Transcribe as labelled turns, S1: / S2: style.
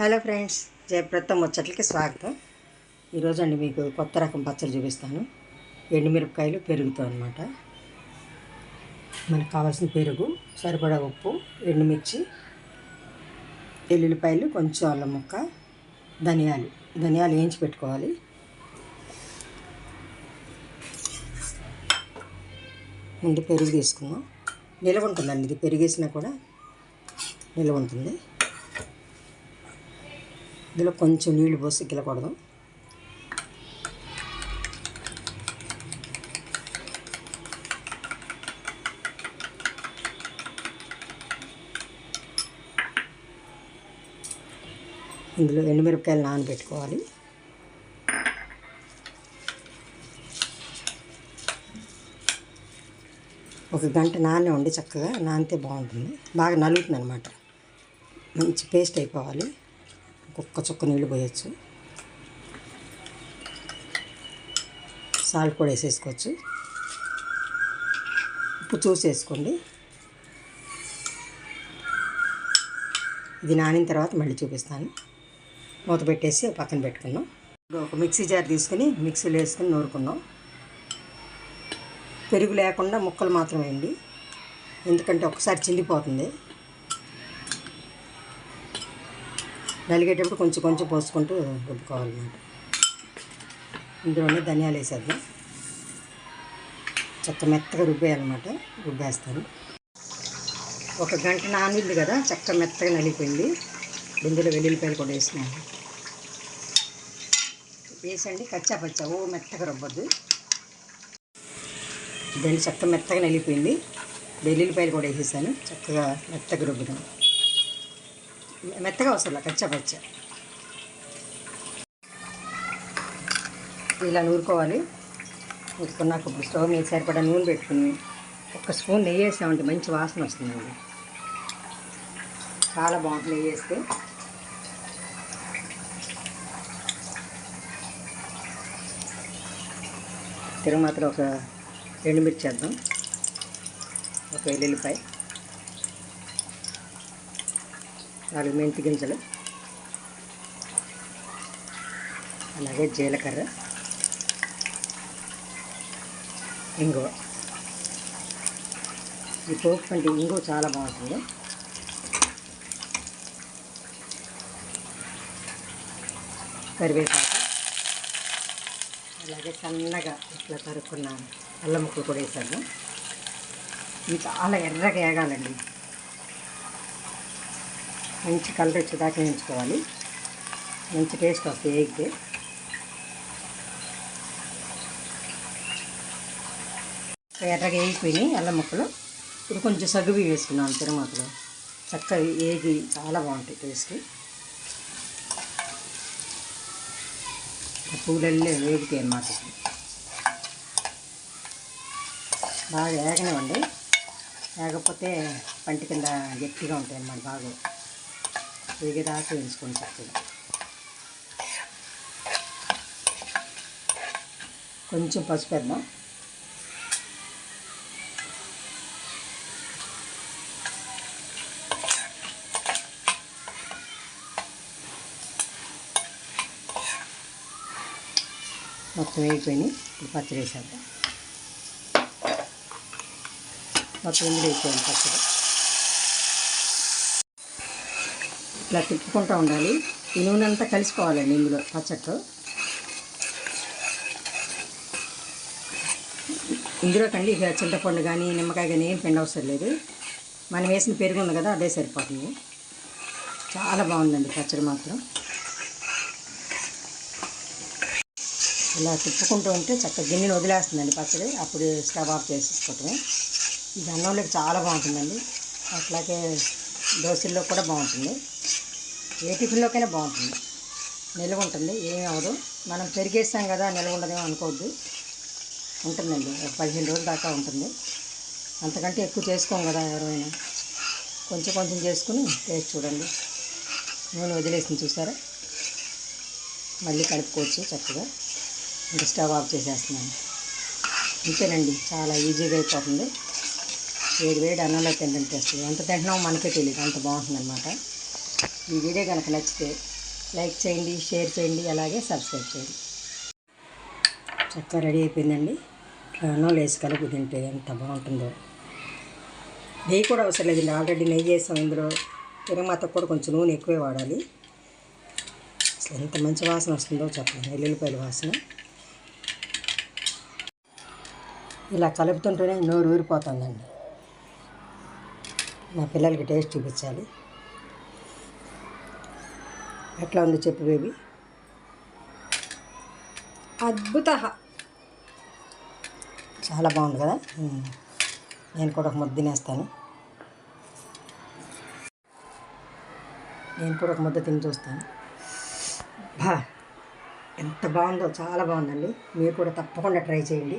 S1: Hello friends జయప్రత్తం ముచ్చట్లకి స్వాగతం. ఈరోజు అండి మీకు కొత్త రకం పచ్చడి చూపిస్తాను. ఎండుమిరపకాయలు పెరుగుతో అనమాట మనకు కావాల్సిన పెరుగు సరిపడా ఉప్పు ఎండుమిర్చి ఎల్లుల్లిపాయలు కొంచెం అల్లం ముక్క ధనియాలు. ధనియాలు వేయించి పెట్టుకోవాలి. ముందు పెరుగు తీసుకుందాం. నిలవ ఉంటుందండి ఇది పెరిగేసినా కూడా నిలవ ఉంటుంది. ఇందులో కొంచెం నీళ్ళు పోసి గిలకూడదు ఇందులో ఎండుమిరపకాయలు నానబెట్టుకోవాలి. ఒక గంట నానే ఉండి చక్కగా నానితే బాగుంటుంది. బాగా నలుగుతుంది అనమాట మంచి పేస్ట్ అయిపోవాలి. ఒక్క చుక్క నీళ్ళు పోయచ్చు సాల్ట్ కూడా వేసేసుకోవచ్చు. ఉప్పు చూసి వేసుకోండి. ఇది నానిన తర్వాత మళ్ళీ చూపిస్తాను. మూత పెట్టేసి పక్కన పెట్టుకున్నాం ఇప్పుడు ఒక మిక్సీ జార్ తీసుకుని మిక్సీలో వేసుకుని నూరుకున్నాం పెరుగు లేకుండా ముక్కలు మాత్రమే అండి. ఎందుకంటే ఒకసారి చిండిపోతుంది. నలిగేటప్పుడు కొంచెం కొంచెం పోసుకుంటూ రుబ్బుకోవాలన్నమాట ఇందులోనే ధనియాలు వేసేద్దాం. చక్క మెత్తగా రుబ్బేయాలన్నమాట. రుబ్బేస్తాను. ఒక గంట నానింది కదా చక్క మెత్తగా నలిగిపోయింది. ఇందులో వెల్లుల్లిపాయలు కూడా వేసినాను. వేసండి కచ్చా పచ్చా ఓ మెత్తగా రుబ్బద్దు. దాన్ని చక్క మెత్తగా నలిగిపోయింది. వెల్లుల్లిపాయలు కూడా వేసేసాను. చక్కగా మెత్తగా రుబ్బుదాం. మెత్తగా వస్తుంది కచ్చా పచ్చ. ఇలా నూరుకోవాలి. నూరుకున్నాక ఇప్పుడు స్టవ్ మీద సరిపడా నూనె పెట్టుకుని ఒక స్పూన్ నెయ్యి వేసామంటే మంచి వాసన వస్తుందండి. చాలా బాగుంటుంది నెయ్యి వేస్తే. తిరుమాత్ర ఒక ఎండుమిర్చి చేద్దాం ఒక వెల్లుల్లిపాయ. నాలుగు మెంతి గింజలు. అలాగే జీలకర్ర. ఇంగువ. ఈ పోపు కంటే ఇంగువ చాలా బాగుంటుంది. కరివేపాకు. అలాగే సన్నగా ఇట్లా తరుక్కున్నాను అల్లం ముక్కలు కూడా వేసాను. ఇవి చాలా ఎర్రగా ఏగాలండి మంచి కలర్ వచ్చేదాకా వేయించుకోవాలి. మంచి టేస్ట్ వస్తుంది వేగితే ఎర్రగా వేగిపోయినాయి అల్లం ముక్కలు. ఇప్పుడు కొంచెం సగువి వేసుకున్నాను తిరుమతలో చక్కగా ఏగి చాలా బాగుంటాయి టేస్ట్ పూలల్లే వేగితే అన్నమాట. బాగా వేగనివ్వండి. లేకపోతే పంటి కింద గట్టిగా ఉంటాయి అన్నమాట బాగా. వేగేదాకా వేయించుకొని చక్కగా కొంచెం పసుపు వేద్దాం. మొత్తం వేగిపోయినాయి పచ్చడి వేసేద్దాం. మొత్తం ఇందులో వేసేయాలి పచ్చడి. ఇట్లా తిప్పుకుంటూ ఉండాలి. ఈ నూనె అంతా కలిసిపోవాలండి ఇందులో పచ్చట్లో ఇందులో కండి ఇక చింతపండు కానీ నిమ్మకాయ కానీ ఏం పిండి అవసరం లేదు. మనం వేసిన పెరుగు ఉంది కదా అదే సరిపోతుంది. చాలా బాగుందండి పచ్చడి మాత్రం. ఇలా తిప్పుకుంటూ ఉంటే చక్కగా గిన్నెని వదిలేస్తుందండి పచ్చడి. అప్పుడు స్టవ్ ఆఫ్ చేసేసుకోవటమే. ఇది అన్నంలోకి చాలా బాగుంటుందండి. అట్లాగే దోశల్లో కూడా బాగుంటుంది. ఏ టిఫిన్లోకైనా బాగుంటుంది. నిల్వ ఉంటుంది ఏమి అవ్వదు మనం పెరిగేస్తాం కదా నిల్వ ఉండదేమో అనుకోవద్దు. ఉంటుందండి. ఒక పదిహేను రోజుల దాకా ఉంటుంది. అంతకంటే ఎక్కువ చేసుకోం కదా ఎవరైనా. కొంచెం కొంచెం చేసుకుని టేస్ట్ చూడండి. నూనె వదిలేసింది చూసారా? మళ్ళీ కలుపుకోవచ్చు చక్కగా. ఇంకా స్టవ్ ఆఫ్ చేసేస్తున్నాను. అంతేనండి చాలా ఈజీగా అయిపోతుంది. వేడి వేడి అన్నంలో తింటే టేస్ట్ ఎంత తింటున్నామో మనకే తెలియదు అంత బాగుంటుంది అనమాట ఈ వీడియో కనుక నచ్చితే లైక్ చేయండి షేర్ చేయండి అలాగే సబ్స్క్రైబ్ చేయండి. చక్కగా రెడీ అయిపోయిందండి. అన్నం వేసి కలిపి తింటే ఎంత బాగుంటుందో. నెయ్యి కూడా అవసరం లేదండి. ఆల్రెడీ నెయ్యి వేసాం ఇందులో. తిరమాతకు కూడా కొంచెం నూనె ఎక్కువే వాడాలి. అసలు ఎంత మంచి వాసన వస్తుందో చెప్పండి. వెల్లుల్లిపాయల వాసన. ఇలా కలుపుతుంటేనే నోరు ఊరిపోతుందండి. మా పిల్లలకి టేస్ట్ చూపించాలి. ఎట్లా ఉంది చెప్పు బేబీ? అద్భుత. చాలా బాగుంది కదా. నేను కూడా ఒక ముద్ద తినేస్తాను. నేను కూడా ఒక ముద్ద తిని చూస్తాను. బా ఎంత బాగుందో చాలా బాగుందండి. మీరు కూడా తప్పకుండా ట్రై చేయండి.